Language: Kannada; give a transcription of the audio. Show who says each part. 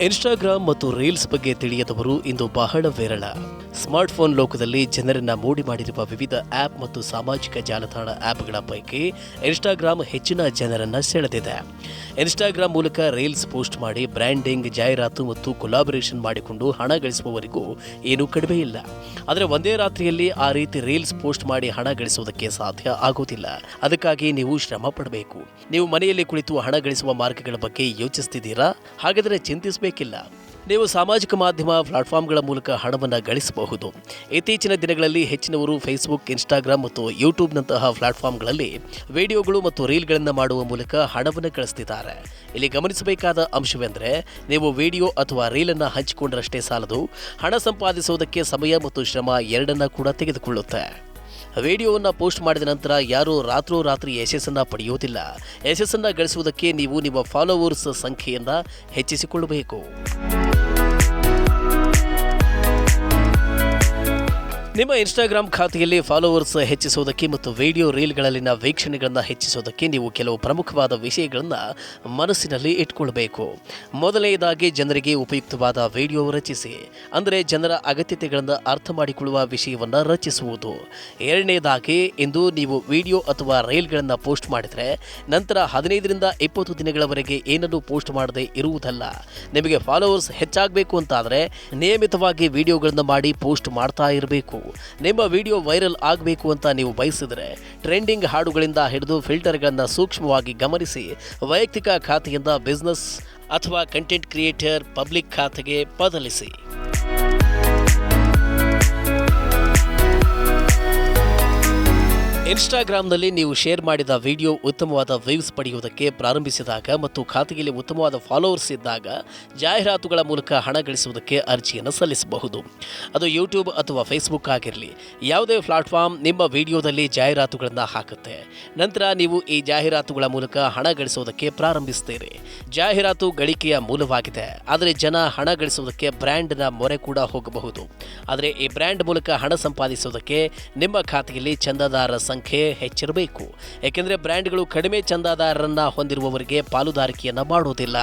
Speaker 1: ಇನ್ಸ್ಟಾಗ್ರಾಮ್ ಮತ್ತು ರೀಲ್ಸ್ ಬಗ್ಗೆ ತಿಳಿಯದವರು ಇಂದು ಬಹಳ ವಿರಳ. ಸ್ಮಾರ್ಟ್ಫೋನ್ ಲೋಕದಲ್ಲಿ ಜನರನ್ನ ಮೋಡಿ ಮಾಡಿರುವ ವಿವಿಧ ಆಪ್ ಮತ್ತು ಸಾಮಾಜಿಕ ಜಾಲತಾಣ ಆಪ್ಗಳ ಪೈಕಿ ಇನ್ಸ್ಟಾಗ್ರಾಮ್ ಹೆಚ್ಚಿನ ಜನರನ್ನ ಸೆಳೆದಿದೆ. ಇನ್ಸ್ಟಾಗ್ರಾಮ್ ಮೂಲಕ ರೀಲ್ಸ್ ಪೋಸ್ಟ್ ಮಾಡಿ ಬ್ರ್ಯಾಂಡಿಂಗ್, ಜಾಹೀರಾತು ಮತ್ತು ಕೊಲಾಬರೇಷನ್ ಮಾಡಿಕೊಂಡು ಹಣ ಗಳಿಸುವವರಿಗೂ ಏನೂ ಕಡಿಮೆ ಇಲ್ಲ. ಆದರೆ ಒಂದೇ ರಾತ್ರಿಯಲ್ಲಿ ಆ ರೀತಿ ರೀಲ್ಸ್ ಪೋಸ್ಟ್ ಮಾಡಿ ಹಣ ಗಳಿಸುವುದಕ್ಕೆ ಸಾಧ್ಯ ಆಗೋದಿಲ್ಲ. ಅದಕ್ಕಾಗಿ ನೀವು ಶ್ರಮ ಪಡಬೇಕು. ನೀವು ಮನೆಯಲ್ಲಿ ಕುಳಿತು ಹಣ ಗಳಿಸುವ ಮಾರ್ಗಗಳ ಬಗ್ಗೆ ಯೋಚಿಸ್ತಿದ್ದೀರಾ? ಹಾಗಾದರೆ ಚಿಂತಿಸಬೇಕಿಲ್ಲ. ನೀವು ಸಾಮಾಜಿಕ ಮಾಧ್ಯಮ ಪ್ಲಾಟ್ಫಾರ್ಮ್ಗಳ ಮೂಲಕ ಹಣವನ್ನು ಗಳಿಸಬಹುದು. ಇತ್ತೀಚಿನ ದಿನಗಳಲ್ಲಿ ಹೆಚ್ಚಿನವರು ಫೇಸ್ಬುಕ್ ಇನ್ಸ್ಟಾಗ್ರಾಮ್ ಮತ್ತು ಯೂಟ್ಯೂಬ್ನಂತಹ ಪ್ಲಾಟ್ಫಾರ್ಮ್ಗಳಲ್ಲಿ ವಿಡಿಯೋಗಳು ಮತ್ತು ರೀಲ್ಗಳನ್ನು ಮಾಡುವ ಮೂಲಕ ಹಣವನ್ನು ಗಳಿಸ್ತಿದ್ದಾರೆ. ಇಲ್ಲಿ ಗಮನಿಸಬೇಕಾದ ಅಂಶವೆಂದರೆ, ನೀವು ವಿಡಿಯೋ ಅಥವಾ ರೀಲನ್ನು ಹಂಚಿಕೊಂಡರಷ್ಟೇ ಸಾಲದು, ಹಣ ಸಂಪಾದಿಸುವುದಕ್ಕೆ ಸಮಯ ಮತ್ತು ಶ್ರಮ ಎರಡನ್ನ ಕೂಡ ತೆಗೆದುಕೊಳ್ಳುತ್ತೆ. ವಿಡಿಯೋವನ್ನು ಪೋಸ್ಟ್ ಮಾಡಿದ ನಂತರ ಯಾರೂ ರಾತ್ರೋರಾತ್ರಿ ಯಶಸ್ಸನ್ನು ಪಡೆಯುವುದಿಲ್ಲ. ಯಶಸ್ಸನ್ನು ಗಳಿಸುವುದಕ್ಕೆ ನೀವು ನಿಮ್ಮ ಫಾಲೋವರ್ಸ್ ಸಂಖ್ಯೆಯನ್ನು ಹೆಚ್ಚಿಸಿಕೊಳ್ಳಬೇಕು. ನಿಮ್ಮ ಇನ್ಸ್ಟಾಗ್ರಾಮ್ ಖಾತೆಯಲ್ಲಿ ಫಾಲೋವರ್ಸ್ ಹೆಚ್ಚಿಸುವುದಕ್ಕೆ ಮತ್ತು ವಿಡಿಯೋ ರೀಲ್ಗಳಲ್ಲಿನ ವೀಕ್ಷಣೆಗಳನ್ನು ಹೆಚ್ಚಿಸುವುದಕ್ಕೆ ನೀವು ಕೆಲವು ಪ್ರಮುಖವಾದ ವಿಷಯಗಳನ್ನು ಮನಸ್ಸಿನಲ್ಲಿ ಇಟ್ಕೊಳ್ಬೇಕು. ಮೊದಲನೆಯದಾಗಿ ಜನರಿಗೆ ಉಪಯುಕ್ತವಾದ ವಿಡಿಯೋ ರಚಿಸಿ. ಅಂದರೆ ಜನರ ಅಗತ್ಯತೆಗಳನ್ನು ಅರ್ಥ ಮಾಡಿಕೊಳ್ಳುವ ವಿಷಯವನ್ನು ರಚಿಸುವುದು. ಎರಡನೇದಾಗಿ ಇಂದು ನೀವು ವಿಡಿಯೋ ಅಥವಾ ರೀಲ್ಗಳನ್ನು ಪೋಸ್ಟ್ ಮಾಡಿದರೆ ನಂತರ ಹದಿನೈದರಿಂದ ಇಪ್ಪತ್ತು ದಿನಗಳವರೆಗೆ ಏನನ್ನೂ ಪೋಸ್ಟ್ ಮಾಡದೆ ಇರುವುದಲ್ಲ. ನಿಮಗೆ ಫಾಲೋವರ್ಸ್ ಹೆಚ್ಚಾಗಬೇಕು ಅಂತಾದರೆ ನಿಯಮಿತವಾಗಿ ವಿಡಿಯೋಗಳನ್ನು ಮಾಡಿ ಪೋಸ್ಟ್ ಮಾಡ್ತಾ ಇರಬೇಕು. ನಿಮ್ಮ ವಿಡಿಯೋ ವೈರಲ್ ಆಗಬೇಕು ಅಂತ ನೀವು ಬಯಸಿದರೆ ಟ್ರೆಂಡಿಂಗ್ ಹಾಡುಗಳಿಂದ ಹಿಡಿದು ಫಿಲ್ಟರ್ಗಳನ್ನು ಸೂಕ್ಷ್ಮವಾಗಿ ಗಮನಿಸಿ ವೈಯಕ್ತಿಕ ಖಾತೆಯಿಂದ ಬಿಸ್ನೆಸ್ ಅಥವಾ ಕಂಟೆಂಟ್ ಕ್ರಿಯೇಟರ್ ಪಬ್ಲಿಕ್ ಖಾತೆಗೆ ಬದಲಿಸಿ. ಇನ್ಸ್ಟಾಗ್ರಾಮ್ನಲ್ಲಿ ನೀವು ಶೇರ್ ಮಾಡಿದ ವಿಡಿಯೋ ಉತ್ತಮವಾದ ವ್ಯೂಸ್ ಪಡೆಯುವುದಕ್ಕೆ ಪ್ರಾರಂಭಿಸಿದಾಗ ಮತ್ತು ಖಾತೆಯಲ್ಲಿ ಉತ್ತಮವಾದ ಫಾಲೋವರ್ಸ್ ಇದ್ದಾಗ ಜಾಹೀರಾತುಗಳ ಮೂಲಕ ಹಣ ಗಳಿಸುವುದಕ್ಕೆ ಅರ್ಜಿಯನ್ನು ಸಲ್ಲಿಸಬಹುದು. ಅದು ಯೂಟ್ಯೂಬ್ ಅಥವಾ ಫೇಸ್ಬುಕ್ ಆಗಿರಲಿ. ಯಾವುದೇ ಪ್ಲಾಟ್ಫಾರ್ಮ್ ನಿಮ್ಮ ವಿಡಿಯೋದಲ್ಲಿ ಜಾಹೀರಾತುಗಳನ್ನು ಹಾಕುತ್ತೆ. ನಂತರ ನೀವು ಈ ಜಾಹೀರಾತುಗಳ ಮೂಲಕ ಹಣ ಗಳಿಸುವುದಕ್ಕೆ ಪ್ರಾರಂಭಿಸ್ತೀರಿ ಜಾಹೀರಾತು ಗಳಿಕೆಯ ಮೂಲವಾಗಿದೆ. ಆದರೆ ಜನ ಹಣ ಗಳಿಸುವುದಕ್ಕೆ ಬ್ರ್ಯಾಂಡ್ನ ಮೊರೆ ಕೂಡ ಹೋಗಬಹುದು. ಆದರೆ ಈ ಬ್ರ್ಯಾಂಡ್ ಮೂಲಕ ಹಣ ಸಂಪಾದಿಸುವುದಕ್ಕೆ ನಿಮ್ಮ ಖಾತೆಯಲ್ಲಿ ಚಂದಾದಾರರ ಸಂಖ್ಯೆ ಹೆಚ್ಚಿರಬೇಕು. ಏಕೆಂದರೆ ಬ್ರ್ಯಾಂಡ್ಗಳು ಕಡಿಮೆ ಚಂದಾದಾರರನ್ನು ಹೊಂದಿರುವವರಿಗೆ ಪಾಲುದಾರಿಕೆಯನ್ನು ಮಾಡುವುದಿಲ್ಲ